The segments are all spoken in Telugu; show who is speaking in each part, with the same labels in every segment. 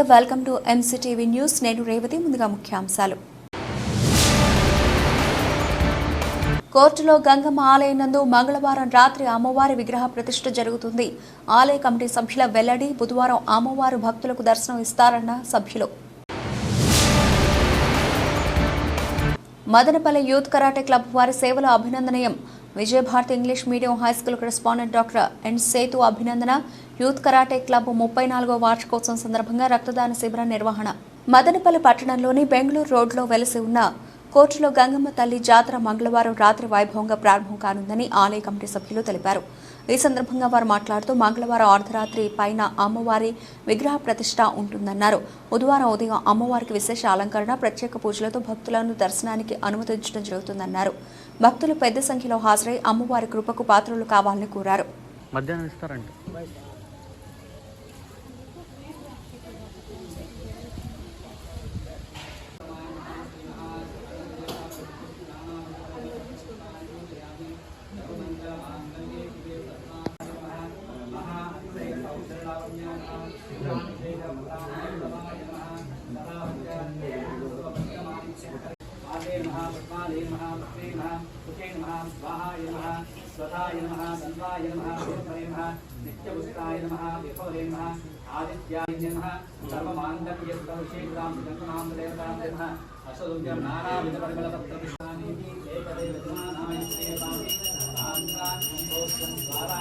Speaker 1: నమస్తే వెల్కమ్ టు ఎంసీటీవీ న్యూస్ నేను రేవతి ముందుగా ముఖ్యాంశాలు. కోర్టులో గంగమ్మ ఆలయం నందు మంగళవారం రాత్రి అమ్మవారి విగ్రహ ప్రతిష్ఠ జరుగుతుంది. ఆలయ కమిటీ సభ్యుల వెల్లడి బుధవారం అమ్మవారు భక్తులకు దర్శనం ఇస్తారన్న సభ్యులు. మదనపల్లి యూత్ కరాటే క్లబ్ వారి సేవలు అభినందనీయం. Vijayabharati English medium high school correspondent doctor N Sethu అభినందన యూత్ కరాటే క్లబ్ ముప్పై నాలుగో వార్షికోత్సవం సందర్భంగా రక్తదాన శిబిరం నిర్వహణ. మదనపల్లి పట్టణంలోని బెంగళూరు రోడ్లో వెలసి ఉన్న కోర్టులో గంగమ్మ తల్లి జాతర మంగళవారం రాత్రి వైభవంగా ప్రారంభం కానుందని ఆలయ కమిటీ సభ్యులు తెలిపారు. ఈ సందర్భంగా వారు మాట్లాడుతూ మంగళవారం అర్ధరాత్రి పైన అమ్మవారి విగ్రహ ప్రతిష్ట ఉంటుందన్నారు. బుధవారం ఉదయం అమ్మవారికి విశేష అలంకరణ ప్రత్యేక పూజలతో భక్తులను దర్శనానికి అనుమతించడం జరుగుతుందన్నారు. భక్తులు పెద్ద సంఖ్యలో హాజరై అమ్మవారి కృపకు పాత్రలు కావాలని కోరారు.
Speaker 2: మధ్యాహ్నం ఇస్తారంట.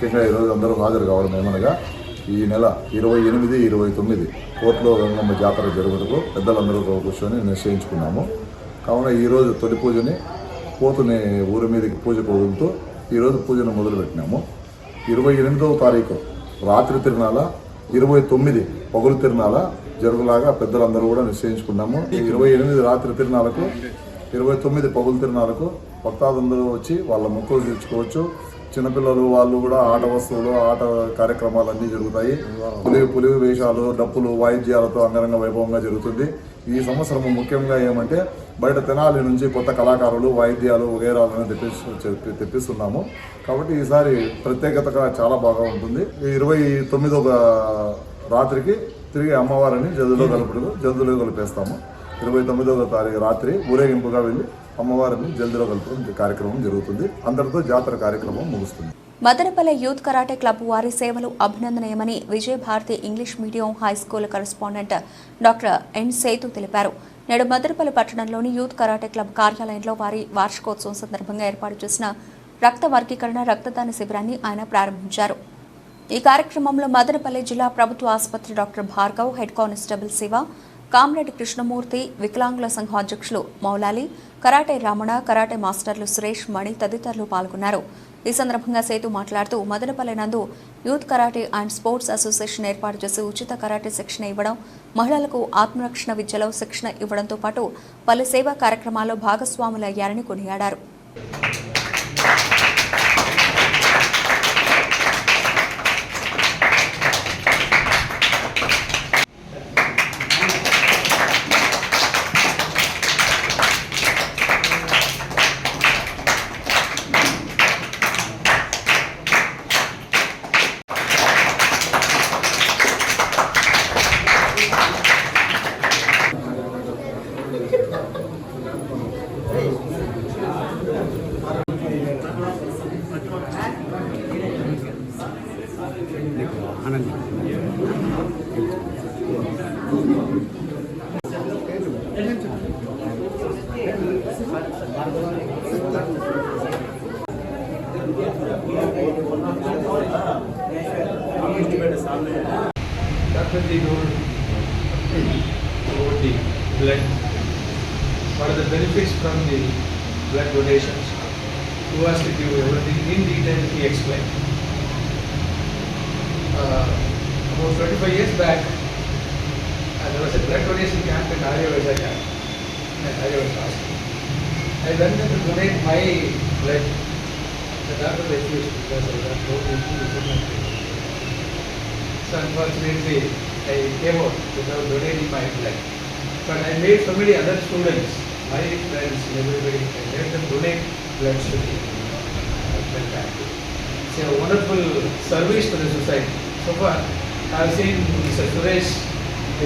Speaker 3: ముఖ్యంగా ఈరోజు అందరూ హాజరు కావడం ఏమనగా ఈ నెల ఇరవై ఎనిమిది ఇరవై తొమ్మిది కోర్టులో గంగమ్మ జాతర జరుగుటకు పెద్దలందరూ కూర్చొని నిశ్చయించుకున్నాము. కావున ఈరోజు తొలి పూజని కోతుని ఊరి మీదకి పూజకు వదులుతూ ఈరోజు పూజను మొదలుపెట్టినాము. ఇరవై ఎనిమిదవ తారీఖు రాత్రి తిరునాల ఇరవై తొమ్మిది పగులు తిరునాల జరుగులాగా పెద్దలందరూ కూడా నిశ్చయించుకున్నాము. ఈ ఇరవై ఎనిమిది రాత్రి తిరునాలకు ఇరవై తొమ్మిది పగులు తిరునాలకు భక్తాదులందరూ వచ్చి వాళ్ళ మొక్కలు తీర్చుకోవచ్చు. చిన్నపిల్లలు వాళ్ళు కూడా ఆట వస్తువులు ఆట కార్యక్రమాలు అన్నీ జరుగుతాయి. పులి పులి వేషాలు డప్పులు వాయిద్యాలతో అంగరంగ వైభవంగా జరుగుతుంది. ఈ సంవత్సరం ముఖ్యంగా ఏమంటే బయట తెనాలి నుంచి కొత్త కళాకారులు వాయిద్యాలు వగేరాలను తెప్పిస్తు తెప్పిస్తున్నాము. కాబట్టి ఈసారి ప్రత్యేకతగా చాలా బాగా ఉంటుంది. ఇరవై తొమ్మిదవ రాత్రికి తిరిగి అమ్మవారిని జల్దులో కలుపుడు జల్దులో కలిపేస్తాము. ఇరవై తొమ్మిదవ తారీఖు రాత్రి ఊరేగింపుగా వెళ్ళి అమ్మవారిని జల్దిలో కలపడం కార్యక్రమం జరుగుతుంది. అందరితో జాతర కార్యక్రమం ముగుస్తుంది.
Speaker 1: మదనపల్లె యూత్ కరాటే క్లబ్ వారి సేవలు అభినందనీయమని Vijayabharati English medium high school correspondent doctor N Sethu తెలిపారు. నేడు మదనపల్లి పట్టణంలోని యూత్ కరాటే క్లబ్ కార్యాలయంలో వారి వార్షికోత్సవం సందర్భంగా ఏర్పాటు చేసిన రక్త వర్గీకరణ రక్తదాన శిబిరాన్ని ఆయన ప్రారంభించారు. ఈ కార్యక్రమంలో మదనపల్లి జిల్లా ప్రభుత్వ ఆసుపత్రి doctor Bhargav head constable Shiva comrade Krishnamurthy వికలాంగుల సంఘం అధ్యక్షులు మౌలాలి కరాటే రమణ కరాటే మాస్టర్లు సురేష్ మణి తదితరులు పాల్గొన్నారు. ఈ సందర్భంగా సేతు మాట్లాడుతూ మదనపల్లి నందు youth karate and sports association ఏర్పాటు చేసి ఉచిత కరాటే శిక్షణ ఇవ్వడం మహిళలకు ఆత్మరక్షణ విద్యలో శిక్షణ ఇవ్వడంతో పాటు పలు సేవా కార్యక్రమాల్లో భాగస్వాములయ్యారని కొనియాడారు.
Speaker 4: I there to donate my blood. The doctor refused because I got no issue so unfortunately, I came out without donating my blood. But I made so many other students, my friends, everybody, I made them donate blood to uh, bank. It's a wonderful service to the society. So far, I have seen Mr. Suresh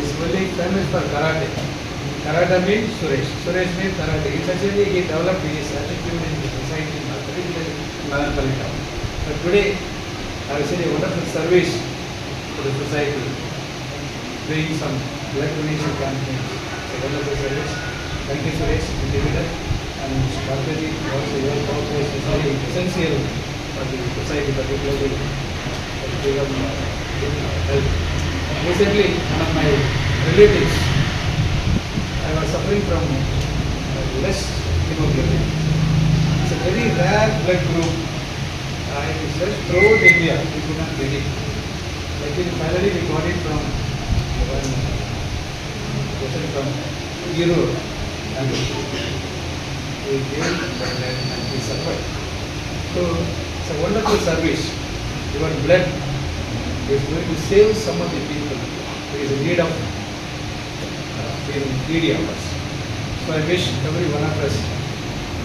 Speaker 4: is really famous for karate. Karate means Suresh. Suresh means karate. Essentially, he developed his attitude in the society, particularly Malanpalli town. But today, I have seen a wonderful service to the society, doing some blood donation campaigns. It's a wonderful service. Thank you, Suresh, David, and Dr. Ji, also your cooperation is very essential for the society, particularly for the freedom of health. Recently, one of my relatives, suffering from uh, less hemoglobin. It's a very rare blood group. Uh, it is just throughout India, we could not get it. Lakini finally we got it from one person from Europe and we gave blood and we suffered. So it's a wonderful service. Your blood is going to save some of the people who is in need of in greedy hours. So I wish every one of us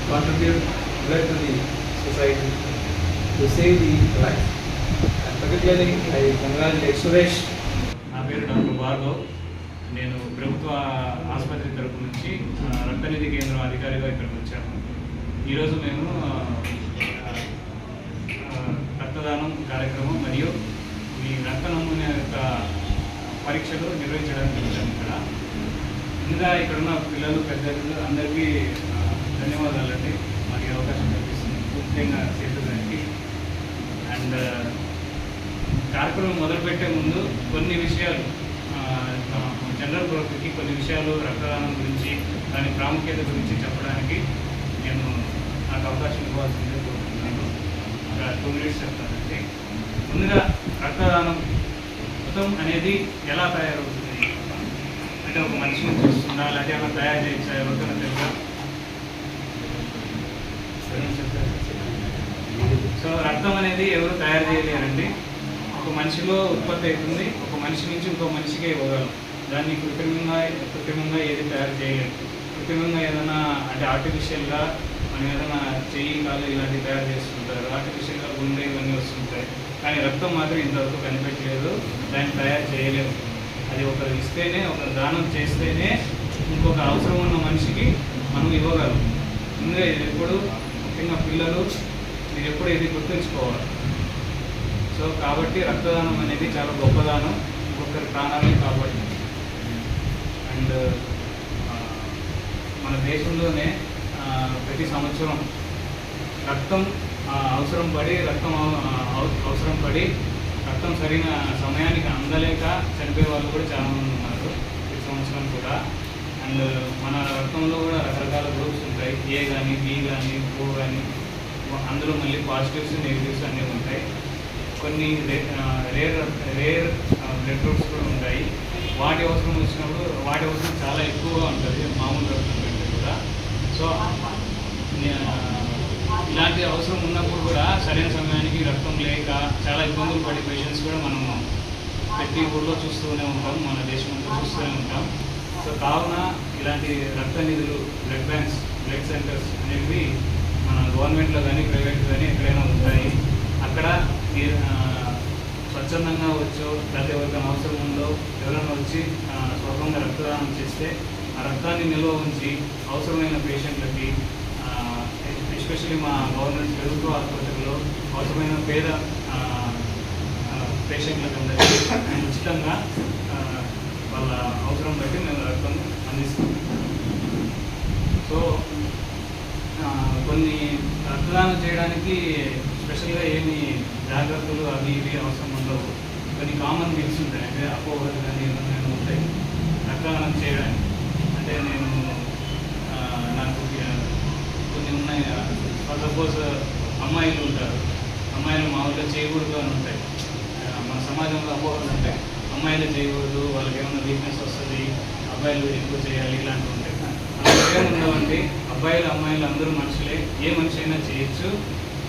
Speaker 4: contribute blood to the society to save the life. And particularly I congratulate Suresh
Speaker 5: నా పేరు డాక్టర్ భార్గవ్ నేను ప్రభుత్వ ఆసుపత్రి తరపు నుంచి రక్తనిధి కేంద్రం అధికారిగా ఇక్కడికి వచ్చాను ఈరోజు మేము రక్తదానం కార్యక్రమం మరియు ఈ రక్త నమూనా యొక్క పరీక్షలు నిర్వహించడానికి వచ్చాము ఇక్కడ ముందుగా ఇక్కడ ఉన్న పిల్లలు పెద్దలు అందరికీ ధన్యవాదాలు ధన్యవాదాలండి. మాకు ఈ అవకాశం కల్పిస్తుంది ముఖ్యంగా సేతు గారికి అండ్ కార్యక్రమం మొదలుపెట్టే ముందు కొన్ని విషయాలు జనరల్ గ్రోత్కి కొన్ని విషయాలు రక్తదానం గురించి దాని ప్రాముఖ్యత గురించి చెప్పడానికి నేను నాకు అవకాశం ఇవ్వాల్సిందే కోరుతున్నాను ఒక టూ మినిట్స్ చెప్తానండి. ముందుగా రక్తదానం మొత్తం అనేది ఎలా తయారవుతుంది? అంటే ఒక మనిషిని చూస్తున్నా లేకపోతే ఏమైనా తయారు చేయొచ్చా ఎవరికైనా తెలుసా? సో రక్తం అనేది ఎవరు తయారు చేయలేరండి. ఒక మనిషిలో ఉత్పత్తి అవుతుంది. ఒక మనిషి నుంచి ఇంకో మనిషికి ఇవ్వగలం. దాన్ని కృత్రిమంగా కృత్రిమంగా ఏది తయారు చేయలేదు కృత్రిమంగా ఏదైనా అంటే ఆర్టిఫిషియల్గా మనం ఏదైనా చెయ్యి కాలు ఇలాంటివి తయారు చేస్తుంటారు. ఆర్టిఫిషియల్గా గుండె ఇవన్నీ వస్తుంటాయి. కానీ రక్తం మాత్రం ఇంతవరకు కనిపెట్టలేదు దాన్ని తయారు చేయలేము. అది ఒకరు ఇస్తేనే ఒకరు దానం చేస్తేనే ఇంకొక అవసరం ఉన్న మనిషికి మనం ఇవ్వగలం. ముందుగా ఇది ఎప్పుడు ముఖ్యంగా పిల్లలు మీరు ఎప్పుడు ఇది గుర్తుంచుకోవాలి. సో కాబట్టి రక్తదానం అనేది చాలా గొప్పదానం. ఇంకొకరి ప్రాణాలను కాబట్టి. అండ్ మన దేశంలోనే ప్రతి సంవత్సరం రక్తం అవసరం పడి రక్తం అవసరం పడి రక్తం సరైన సమయానికి అందలేక చనిపోయే వాళ్ళు కూడా చాలామంది ఉన్నారు ప్రతి సంవత్సరం కూడా. అండ్ మన రక్తంలో కూడా రకరకాల గ్రూప్స్ ఉంటాయి. ఏ కానీ బి కానీ ఓ కానీ అందులో మళ్ళీ పాజిటివ్స్ నెగిటివ్స్ అన్నీ ఉంటాయి. కొన్ని రే- రేర్ రేర్ బ్లడ్ గ్రూప్స్ కూడా ఉంటాయి. వాటి అవసరం వచ్చినప్పుడు వాటి అవసరం చాలా ఎక్కువగా ఉంటుంది. మామూలు రక్తం కంటే కూడా. సో ఇలాంటి అవసరం ఉన్నప్పుడు కూడా సరైన సమయానికి రక్తం లేక చాలా ఇబ్బందులు పడే పేషెంట్స్ కూడా మనము ప్రతి ఊళ్ళో చూస్తూనే ఉంటాం మన దేశంలో చూస్తూనే ఉంటాం. సో కావున ఇలాంటి రక్త నిధులు బ్లడ్ బ్యాంక్స్ బ్లడ్ సెంటర్స్ అనేవి మన గవర్నమెంట్లో కానీ ప్రైవేట్ కానీ ఎక్కడైనా ఉంటాయి. అక్కడ స్వచ్ఛందంగా వచ్చో ప్రతి ఎవరికైనా అవసరం ఉందో ఎవరైనా వచ్చి ఆ, స్వతంగా రక్తదానం చేస్తే ఆ రక్తాన్ని నిల్వ ఉంచి అవసరమైన పేషెంట్లకి ఎస్పెషలీ మా గవర్నమెంట్ ప్రభుత్వ ఆసుపత్రిలో అవసరమైన పేద పేషెంట్లకు అందరికీ ఉచితంగా వాళ్ళ అవసరం బట్టి మేము రక్తం అందిస్తాం సో కొన్ని రక్తదానం చేయడానికి స్పెషల్గా ఏమి జాగ్రత్తలు అవి ఇవి అవసరం ఉండవు. కొన్ని కామన్ థింగ్స్ ఉంటాయి అంటే అపోహలు కానీ ఏమైనా ఉంటాయి. రక్తదానం చేయడానికి. అంటే నేను ఉన్నాయి. ఫర్ సపోజ్ అమ్మాయిలు ఉంటారు. అమ్మాయిలు మామూలుగా చేయకూడదు అని ఉంటాయి. మన సమాజంలో అపోహలు ఉంటాయి. అమ్మాయిలు చేయకూడదు వాళ్ళకి ఏమైనా వీక్నెస్ వస్తుంది అబ్బాయిలు ఎక్కువ చేయాలి ఇలాంటివి ఉంటాయి. అలా ఉండవండి అబ్బాయిలు అమ్మాయిలు అందరూ మనుషులే. ఏ మనిషి అయినా చేయొచ్చు.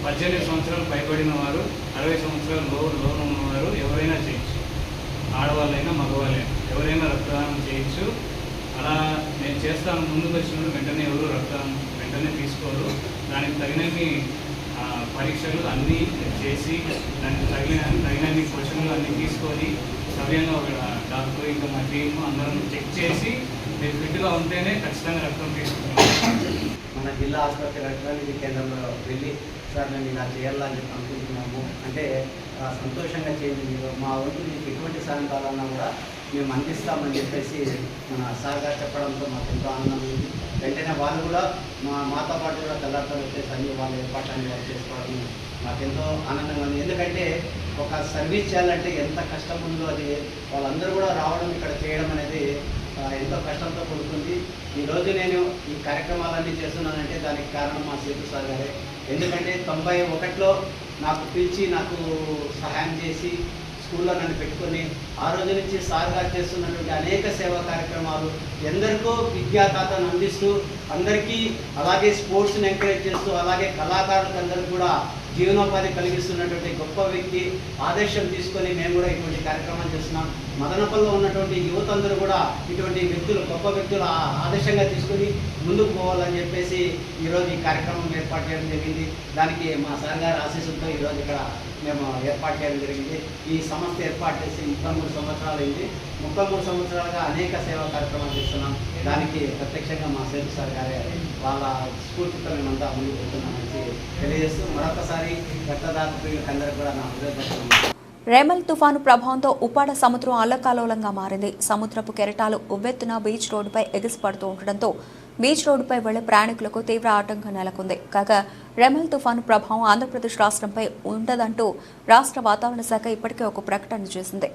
Speaker 5: పద్దెనిమిది సంవత్సరాలు పైబడిన వారు అరవై సంవత్సరాలు లో లోన్ ఉన్నవారు ఎవరైనా చేయొచ్చు. ఆడవాళ్ళైనా మగవాళ్ళైనా. ఎవరైనా రక్తదానం చేయొచ్చు. అలా నేను చేస్తాను ముందుకు వచ్చినప్పుడు వెంటనే ఎవరు రక్తదానం వెంటనే తీసుకోరు. దానికి తగినన్ని పరీక్షలు అన్నీ చేసి దానికి తగిన తగినన్ని క్వశ్చన్లు అన్నీ తీసుకొని సవ్యంగా ఒక డాక్టర్ ఇంకా మా టీమ్ అందరం చెక్ చేసి మీరు ఫిట్గా ఉంటేనే ఖచ్చితంగా రక్తం తీసుకుంటాం.
Speaker 6: మన జిల్లా ఆసుపత్రి రక్తదాన కేంద్రంలో వెళ్ళి సార్ మేము ఇలా చేయాలని చెప్పి అనుకుంటున్నాము. అంటే సంతోషంగా చేయండి మీరు. మా వంతు మీకు ఎటువంటి సాయం కావాలన్నా కూడా మేము అందిస్తామని చెప్పేసి మన సార్ గారు చెప్పడంతో మాకు ఎంతో ఆనందం ఉంది. వెంటనే వాళ్ళు కూడా మా మాతో పాటు కూడా తెల్లారితో వచ్చేసి అన్ని వాళ్ళ ఏర్పాట్లన్నీ వాళ్ళు చేసుకోవడం మాకెంతో ఆనందంగా ఉంది. ఎందుకంటే ఒక సర్వీస్ చేయాలంటే ఎంత కష్టం ఉందో అది వాళ్ళందరూ కూడా రావడం ఇక్కడ చేయడం అనేది ఎంతో కష్టంతో కూడుకుంది. ఈరోజు నేను ఈ కార్యక్రమాలన్నీ చేస్తున్నానంటే దానికి కారణం మా సేతు సార్ గారే. ఎందుకంటే తొంభై ఒకటిలో నాకు పిలిచి నాకు సహాయం చేసి స్కూల్లో నన్ను పెట్టుకొని ఆ రోజు నుంచి సార్ గారు చేస్తున్నటువంటి అనేక సేవా కార్యక్రమాలు ఎందరికో విద్యాదాతను అందిస్తూ అందరికీ అలాగే స్పోర్ట్స్ని ఎంకరేజ్ చేస్తూ అలాగే కళాకారులకు కూడా జీవనోపాధి కలిగిస్తున్నటువంటి గొప్ప వ్యక్తి ఆదేశం తీసుకొని మేము కూడా ఇటువంటి కార్యక్రమాలు చేస్తున్నాం. మదనపల్లిలో ఉన్నటువంటి యువత అందరూ కూడా ఇటువంటి వ్యక్తులు గొప్ప వ్యక్తులు ఆ- ఆదేశంగా తీసుకొని ముందుకు పోవాలని చెప్పేసి ఈరోజు ఈ కార్యక్రమం ఏర్పాటు చేయడం జరిగింది. దానికి మా సార్ గారి ఆశీస్సులతో ఈరోజు ఇక్కడ మేము ఏర్పాటు చేయడం జరిగింది. ఈ సంస్థ ఏర్పాటు చేసి ముప్పై మూడు సంవత్సరాలు అయింది ముప్పై మూడు సంవత్సరాలుగా అనేక సేవా కార్యక్రమాలు చేస్తున్నాం. దానికి ప్రత్యక్షంగా మా సేతు సార్ గారే వాళ్ళ స్ఫూర్తితో మేమంతా ముందుకు వెళ్తున్నామని తెలియజేస్తూ మరొకసారి రక్తదాత ప్రియులకు అందరికీ కూడా నా హృదయపడుతున్నాను
Speaker 1: రేమల్ తుఫాను ప్రభావంతో ఉప్పాడ సముద్రం అల్లకాలోలంగా మారింది. సముద్రపు కెరటాలు ఉవ్వెత్తున బీచ్ రోడ్డుపై ఎగిసిపడుతూ ఉండడంతో బీచ్ రోడ్డుపై వెళ్ళే ప్రయాణికులకు తీవ్ర ఆటంకం నెలకొంది. కాగా రెమల్ తుఫాను ప్రభావం ఆంధ్రప్రదేశ్ రాష్ట్రంపై ఉండదంటూ రాష్ట్ర వాతావరణ శాఖ ఇప్పటికే ఒక ప్రకటన చేసింది.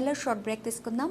Speaker 1: బులెటిన్లో షార్ట్ బ్రేక్ తీసుకుందాం.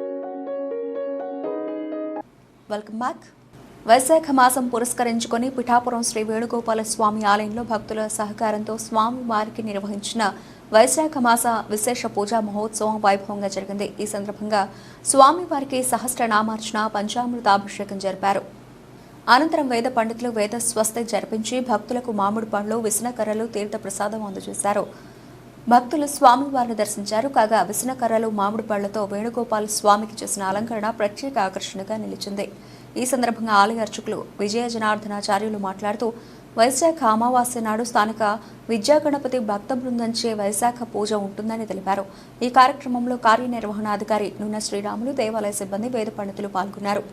Speaker 1: Welcome back. వైశాఖ మాసం పురస్కరించుకొని పిఠాపురం శ్రీ వేణుగోపాల స్వామి ఆలయంలో భక్తుల సహకారంతో స్వామి వారికి నిర్వహించిన వైశాఖ మాస విశేష పూజా మహోత్సవం వైభవంగా జరిగింది. ఈ సందర్భంగా స్వామివారికి సహస్రనామార్చన పంచామృతాభిషేకం జరిపారు. అనంతరం వేద పండితులు వేద స్వస్తి జరిపించి భక్తులకు మామిడి పండ్లు విసనకర్రలు తీర్థ ప్రసాదం అందజేశారు. భక్తులు స్వామివారిని దర్శించారు. కాగా విసనకర్రలు మామిడి పళ్ళతో వేణుగోపాల్ స్వామికి చేసిన అలంకరణ ప్రత్యేక ఆకర్షణగా నిలిచింది. ఈ సందర్భంగా ఆలయ అర్చకులు విజయ జనార్దనాచార్యులు మాట్లాడుతూ వైశాఖ అమావాస్య నాడు స్థానిక విద్యాగణపతి భక్త బృందంచే వైశాఖ పూజ ఉంటుందని తెలిపారు. ఈ కార్యక్రమంలో కార్యనిర్వహణాధికారి నున్న శ్రీరాములు దేవాలయ సిబ్బంది వేద పండితులు పాల్గొన్నారు.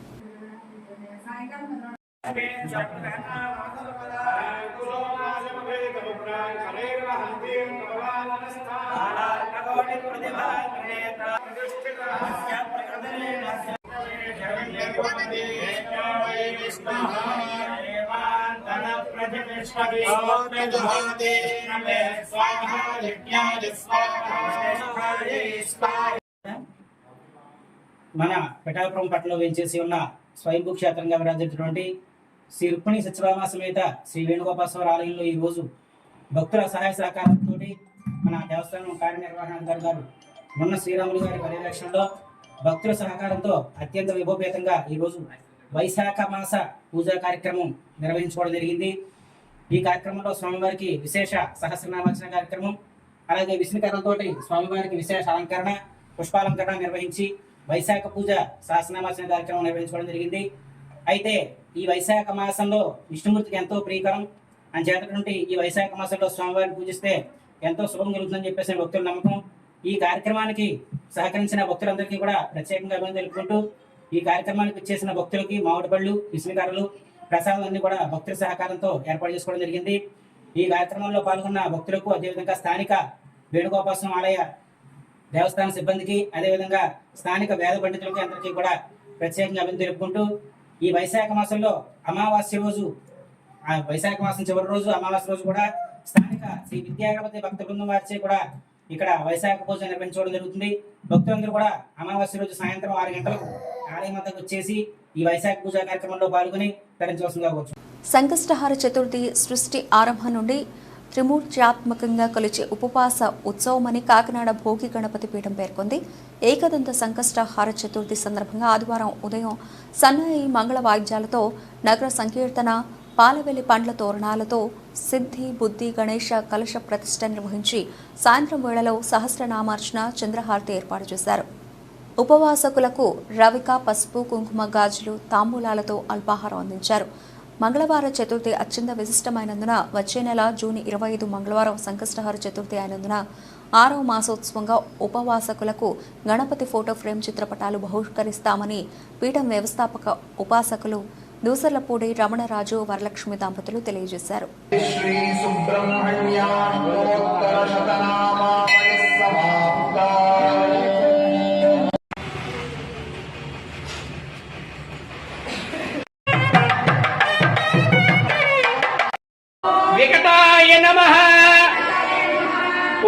Speaker 7: మన పిఠాపురం పట్టణంలో వేంచేసి ఉన్న స్వయంభూ క్షేత్రంగా విరాజించినటువంటి శ్రీ రుక్మిణి సత్యభామ సమేత శ్రీ వేణుగోపాల ఆలయంలో ఈ రోజు భక్తుల సహాయ సహకారంతో మన దేవస్థానం కార్యనిర్వహణాధికారి గారు మొన్న శ్రీరాములు గారి పర్యవేక్షణలో భక్తుల సహకారంతో అత్యంత విభోపేతంగా ఈ వైశాఖ మాస పూజా కార్యక్రమం నిర్వహించుకోవడం జరిగింది. ఈ కార్యక్రమంలో స్వామివారికి విశేష సహస్రనామార్చన కార్యక్రమం అలాగే విష్ణుకరణతోటి స్వామివారికి విశేష అలంకరణ పుష్పాలంకరణ నిర్వహించి వైశాఖ పూజ సహస్రనామార్చన కార్యక్రమం నిర్వహించుకోవడం జరిగింది. అయితే ఈ వైశాఖ మాసంలో విష్ణుమూర్తికి ఎంతో ప్రియకరం. అని నుండి ఈ వైశాఖ మాసంలో స్వామివారిని పూజిస్తే ఎంతో శుభం కలుగుతుందని చెప్పేసి భక్తుల నమ్మకం. ఈ కార్యక్రమానికి సహకరించిన భక్తులందరికీ కూడా ప్రత్యేకంగా అభినందనలు తెలుపుకుంటూ ఈ కార్యక్రమానికి వచ్చేసిన భక్తులకి మామిడి పళ్ళు విసుమికారులు ప్రసాదాలన్నీ కూడా భక్తుల సహకారంతో ఏర్పాటు చేసుకోవడం జరిగింది. ఈ కార్యక్రమంలో పాల్గొన్న భక్తులకు అదేవిధంగా స్థానిక వేణుగోపాసం ఆలయ దేవస్థాన సిబ్బందికి అదేవిధంగా స్థానిక వేద పండితులకి అందరికీ కూడా ప్రత్యేకంగా అభివృద్ధి తెలుపుకుంటూ ఈ వైశాఖ మాసంలో అమావాస్య రోజు ఆ వైశాఖ మాసం చివరి రోజు అమావాస్య రోజు కూడా స్థానిక శ్రీ విద్యాగణపతి భక్త బృందం వారిచే కూడా ఇక్కడ వైశాఖ పూజ నిర్వహించడం జరుగుతుంది భక్తులందరూ కూడా అమావాస్య రోజు సాయంత్రం ఆరు గంటలకు ఆలయం వద్దకు వచ్చేసి ఈ వైశాఖ పూజా కార్యక్రమంలో పాల్గొని తరించవలసిందిగా కోరుచున్నాను.
Speaker 1: సంకష్టహార చతుర్థి సృష్టి ఆరంభం నుండి త్రిమూర్త్యాత్మకంగా కొలిచే ఉపవాస ఉత్సవమని కాకినాడ భోగి గణపతి పీఠం పేర్కొంది ఏకదంత సంకష్టహార చతుర్థి సందర్భంగా ఆదివారం ఉదయం సన్నాయి మంగళ వాయిద్యాలతో నగర సంకీర్తన పాలవెల్లి పండ్ల తోరణాలతో సిద్ధి బుద్ధి గణేష కలశ ప్రతిష్ట నిర్వహించి సాయంత్రం వేళలో సహస్రనామార్చన చంద్రహారతి ఏర్పాటు చేశారు. ఉపవాసకులకు రవిక పసుపు కుంకుమ గాజులు తాంబూలాలతో అల్పాహారం అందించారు. మంగళవార చతుర్థి అత్యంత విశిష్టమైనందున వచ్చే నెల జూన్ ఇరవై ఐదు మంగళవారం సంకష్టహార చతుర్థి అయినందున ఆరవ మాసోత్సవంగా ఉపవాసకులకు గణపతి ఫోటో ఫ్రేమ్ చిత్రపటాలు బహుష్కరిస్తామని పీఠం వ్యవస్థాపక ఉపాసకులు దూసర్లపూడి రమణరాజు వరలక్ష్మి దంపతులు తెలియజేశారు.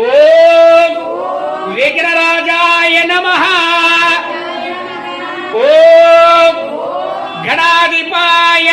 Speaker 8: ఓం విఘ్నరాజాయ నమ. ఓం గణాధిపాయ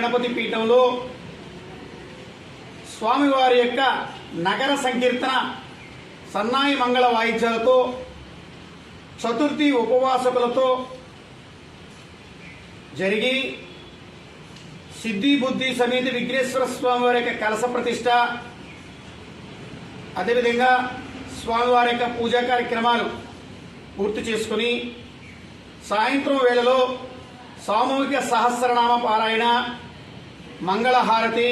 Speaker 9: గణపతి పీఠంలో స్వామివారి యొక్క నగర సంకీర్తన సన్నాయి మంగళ వాయిద్యాలతో చతుర్థి ఉపవాసకులతో జరిగి సిద్ధి బుద్ధి సమేతి విఘ్నేశ్వర స్వామి వారి యొక్క కలస ప్రతిష్ట అదేవిధంగా స్వామివారి యొక్క పూజా కార్యక్రమాలు పూర్తి చేసుకుని సాయంత్రం వేళలో సామూహిక సహస్రనామ పారాయణ మంగళహారతి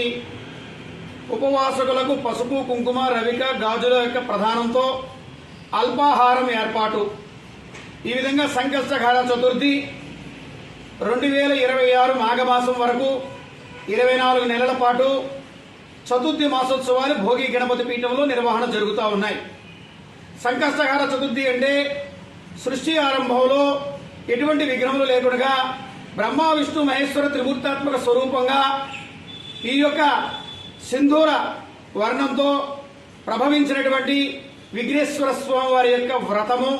Speaker 9: ఉపవాసకులకు పసుపు కుంకుమ రవిక గాజుల యొక్క ప్రధానంతో అల్పాహారం ఏర్పాటు. ఈ విధంగా సంకష్టకాల చతుర్థి రెండు వేల ఇరవై ఆరు మాఘమాసం వరకు ఇరవై నాలుగు నెలల పాటు చతుర్థి మాసోత్సవాలు భోగి గణపతి పీఠంలో నిర్వహణ జరుగుతూ ఉన్నాయి. సంకష్టహార చతుర్థి అంటే సృష్టి ఆరంభంలో ఎటువంటి విఘ్నములు లేకుండా బ్రహ్మ విష్ణు మహేశ్వర త్రిమూర్తాత్మక స్వరూపంగా ఈ యొక్క సింధూర వర్ణంతో ప్రభవించినటువంటి విఘ్నేశ్వర స్వామి వారి యొక్క వ్రతము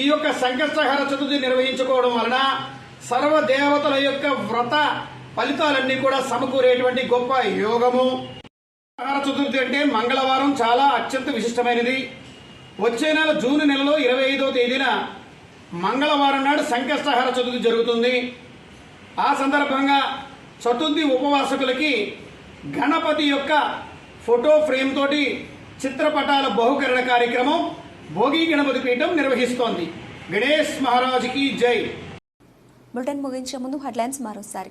Speaker 9: ఈ యొక్క సంకష్టహర చతుర్థి నిర్వహించుకోవడం వలన సర్వ దేవతల యొక్క వ్రత ఫలితాలన్నీ కూడా సమకూరేటువంటి గొప్ప యోగము. హర చతుర్థి అంటే మంగళవారం చాలా అత్యంత విశిష్టమైనది. వచ్చే నెల జూన్ నెలలో ఇరవై ఐదో తేదీన మంగళవారం నాడు సంకష్టహార చతుర్థి జరుగుతుంది. ఆ సందర్భంగా చతుర్థి ఉపవాసకులకి గణపతి యొక్క ఫోటో ఫ్రేమ్ తోటి చిత్రపటాల బహుకరణ కార్యక్రమం భోగి గణపతి పీఠం నిర్వహిస్తోంది. గణేష్ మహారాజుకి జై.
Speaker 1: బులెటిన్ ముగించే ముందు హెడ్లైన్స్ మరోసారి.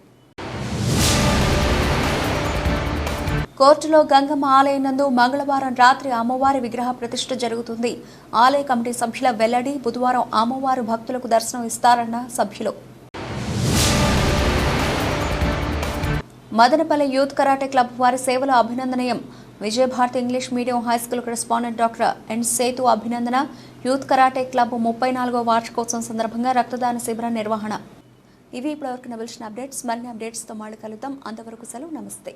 Speaker 1: కోర్టులో గంగమ్మ ఆలయం నందు మంగళవారం రాత్రి అమ్మవారి విగ్రహ ప్రతిష్ఠ జరుగుతుంది. ఆలయ కమిటీ సభ్యుల వెల్లడి బుధవారం అమ్మవారు భక్తులకు దర్శనం ఇస్తారన్న సభ్యులు. మదనపల్లి యూత్ కరాటే క్లబ్ వారి సేవల అభినందనీయం. Vijayabharati English medium high school correspondent doctor N Sethu అభినందన యూత్ కరాటే క్లబ్ ముప్పై నాలుగో వార్షికోత్సవం సందర్భంగా రక్తదాన శిబిరం నిర్వహణ. ఇవి ఇప్పటివరకు నవలసిన అప్డేట్స్. మరిన్ని అప్డేట్స్తో మళ్ళీ కలుద్దాం. అంతవరకు సెలవు. నమస్తే.